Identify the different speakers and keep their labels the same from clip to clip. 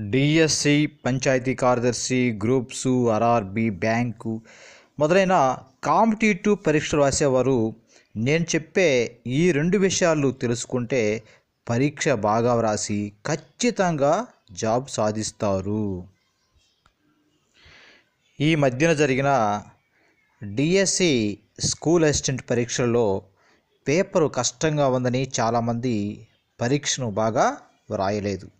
Speaker 1: DSC panchayat కార్యదర్శి groups RRB bank మొదలైన competitive పరీక్షలు రాసేవారు. నేను చెప్పే ఈ రెండు విషయాలు తెలుసుకుంటే పరీక్ష బాగా వ్రాసి ఖచ్చితంగా జాబ్ సాధిస్తారు. ఈ మధ్యన జరిగిన డిఎస్సి స్కూల్ అసిస్టెంట్ పరీక్షల్లో పేపరు కష్టంగా ఉందని చాలామంది పరీక్షను బాగా వ్రాయలేదు.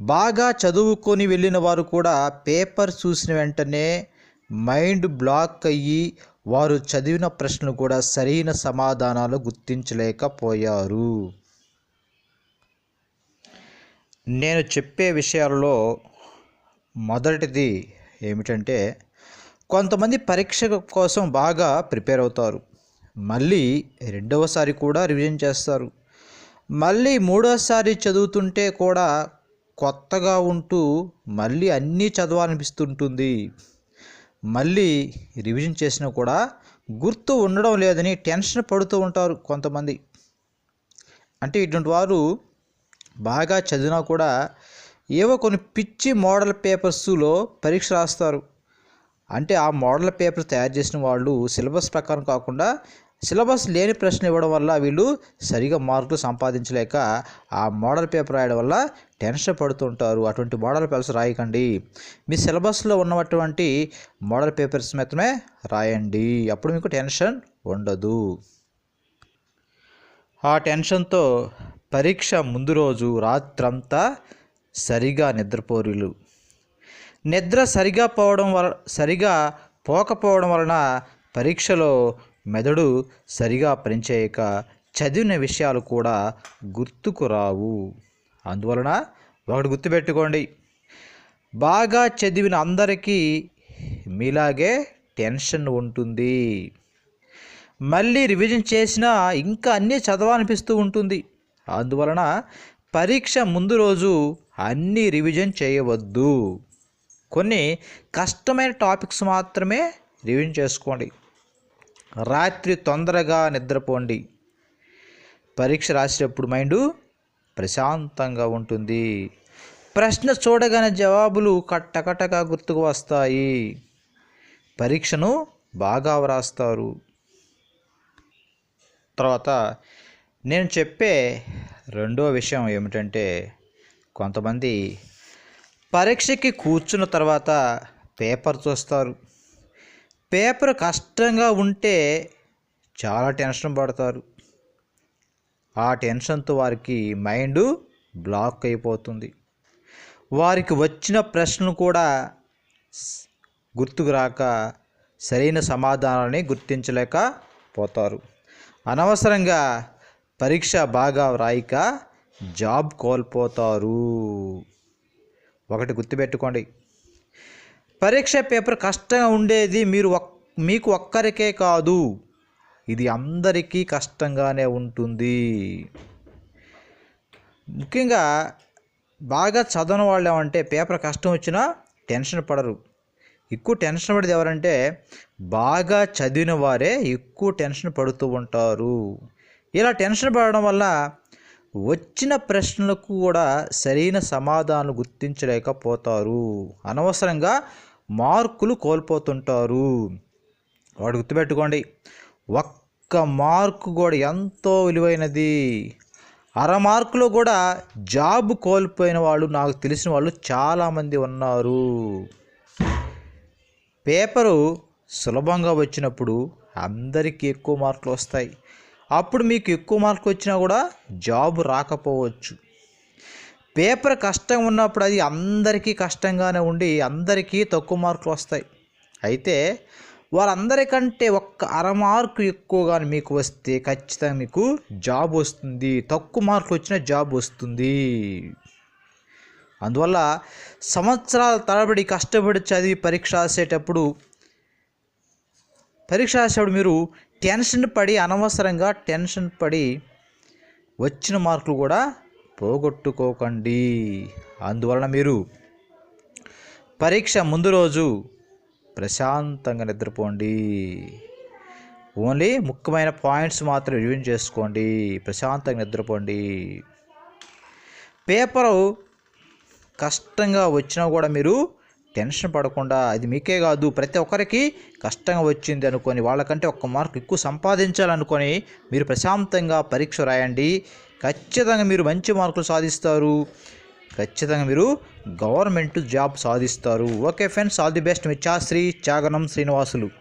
Speaker 1: బాగా చదువుకొని వెళ్ళిన వారు కూడా పేపర్ చూసిన వెంటనే మైండ్ బ్లాక్ అయ్యి వారు చదివిన ప్రశ్నలు కూడా సరైన సమాధానాలు గుర్తించలేకపోయారు. నేను చెప్పే విషయాలలో మొదటిది ఏమిటంటే కొంతమంది పరీక్ష కోసం బాగా ప్రిపేర్ అవుతారు. మళ్ళీ రెండవసారి కూడా రివిజన్ చేస్తారు. మళ్ళీ మూడోసారి చదువుతుంటే కూడా కొత్తగా ఉంటూ మళ్ళీ అన్నీ చదవాలనిపిస్తుంటుంది. మళ్ళీ రివిజన్ చేసినా కూడా గుర్తు ఉండడం లేదని టెన్షన్ పడుతూ ఉంటారు కొంతమంది. అంటే ఇటువంటి వారు బాగా చదివినా కూడా ఏవో కొన్ని పిచ్చి మోడల్ పేపర్స్లో పరీక్ష రాస్తారు. అంటే ఆ మోడల్ పేపర్ తయారు చేసిన వాళ్ళు సిలబస్ ప్రకారం కాకుండా సిలబస్ లేని ప్రశ్న ఇవ్వడం వల్ల వీళ్ళు సరిగా మార్కులు సంపాదించలేక ఆ మోడల్ పేపర్ రాయడం వల్ల టెన్షన్ పడుతుంటారు. అటువంటి మోడల్ పేపర్స్ రాయకండి. మీ సిలబస్లో ఉన్నటువంటి మోడల్ పేపర్స్ మాత్రమే రాయండి. అప్పుడు మీకు టెన్షన్ ఉండదు. ఆ టెన్షన్తో పరీక్ష ముందు రోజు రాత్రంతా సరిగా నిద్రపోరులు నిద్ర సరిగా పోవడం వల సరిగా పోకపోవడం వలన పరీక్షలో మెదడు సరిగా పనిచేయక చదివిన విషయాలు కూడా గుర్తుకు రావు. అందువలన ఒకటి గుర్తుపెట్టుకోండి. బాగా చదివిన అందరికీ మీలాగే టెన్షన్ ఉంటుంది. మళ్ళీ రివిజన్ చేసినా ఇంకా అన్నీ చదవాలనిపిస్తూ ఉంటుంది. అందువలన పరీక్ష ముందు రోజు అన్నీ రివిజన్ చేయవద్దు. కొన్ని కష్టమైన టాపిక్స్ మాత్రమే రివిజన్ చేసుకోండి. రాత్రి తొందరగా నిద్రపోండి. పరీక్ష రాసేటప్పుడు మైండ్ ప్రశాంతంగా ఉంటుంది. ప్రశ్న చూడగానే జవాబులు కట్టకటగా గుర్తుకు వస్తాయి. పరీక్షను బాగా వ్రాస్తారు. తర్వాత నేను చెప్పే రెండో విషయం ఏమిటంటే కొంతమంది పరీక్షకి కూర్చున్న తర్వాత పేపర్ చూస్తారు. పేపర్ కష్టంగా ఉంటే చాలా టెన్షన్ పడతారు. ఆ టెన్షన్తో వారికి మైండ్ బ్లాక్ అయిపోతుంది. వారికి వచ్చిన ప్రశ్నలు కూడా గుర్తుకు రాక సరైన సమాధానాన్ని గుర్తించలేకపోతారు అనవసరంగా పరీక్ష బాగా వ్రాయక జాబ్ కోల్పోతారు. ఒకటి గుర్తుపెట్టుకోండి. పరీక్ష పేపర్ కష్టంగా ఉండేది మీరు ఒక్ మీకు ఒక్కరికే కాదు. ఇది అందరికీ కష్టంగానే ఉంటుంది. ముఖ్యంగా బాగా చదవని వాళ్ళు ఏమంటే పేపర్ కష్టం వచ్చినా టెన్షన్ పడరు. ఎక్కువ టెన్షన్ పడేది ఎవరంటే బాగా చదివిన వారే ఎక్కువ టెన్షన్ పడుతూ ఉంటారు. ఇలా టెన్షన్ పడడం వల్ల వచ్చిన ప్రశ్నలకు కూడా సరైన సమాధానం గుర్తించలేకపోతారు. అనవసరంగా మార్కులు కోల్పోతుంటారు. వాడు గుర్తుపెట్టుకోండి ఒక్క మార్కు కూడా ఎంతో విలువైనది. అర మార్కులో కూడా జాబ్ కోల్పోయిన వాళ్ళు నాకు తెలిసిన వాళ్ళు చాలామంది ఉన్నారు. పేపరు సులభంగా వచ్చినప్పుడు అందరికీ ఎక్కువ మార్కులు వస్తాయి. అప్పుడు మీకు ఎక్కువ మార్కులు వచ్చినా కూడా జాబ్ రాకపోవచ్చు. పేపర్ కష్టం ఉన్నప్పుడు అది అందరికీ కష్టంగానే ఉండి అందరికీ తక్కువ మార్కులు వస్తాయి. అయితే వాళ్ళందరికంటే ఒక్క అర మార్కు ఎక్కువగా మీకు వస్తే ఖచ్చితంగా మీకు జాబ్ వస్తుంది. తక్కువ మార్కులు వచ్చిన జాబ్ వస్తుంది. అందువల్ల సంవత్సరాల తరబడి కష్టపడి చదివి పరీక్ష రాసేటప్పుడు పరీక్ష రాసేటప్పుడు మీరు టెన్షన్ పడి అనవసరంగా టెన్షన్ పడి వచ్చిన మార్కులు కూడా పోగొట్టుకోకండి. అందువలన మీరు పరీక్ష ముందు రోజు ప్రశాంతంగా నిద్రపోండి. ఓన్లీ ముఖ్యమైన పాయింట్స్ మాత్రం రివ్యూ చేసుకోండి. ప్రశాంతంగా నిద్రపోండి. పేపరు కష్టంగా వచ్చినా కూడా మీరు టెన్షన్ పడకుండా అది మీకే కాదు ప్రతి ఒక్కరికి కష్టంగా వచ్చింది అనుకొని వాళ్ళకంటే ఒక్క మార్కు ఎక్కువ సంపాదించాలనుకొని మీరు ప్రశాంతంగా పరీక్ష రాయండి. ఖచ్చితంగా మీరు మంచి మార్కులు సాధిస్తారు. ఖచ్చితంగా మీరు గవర్నమెంట్ జాబ్ సాధిస్తారు. Okay friends all the best. మిచ్చాశ్రీ చాశ్రీ చాగనం శ్రీనివాసులు.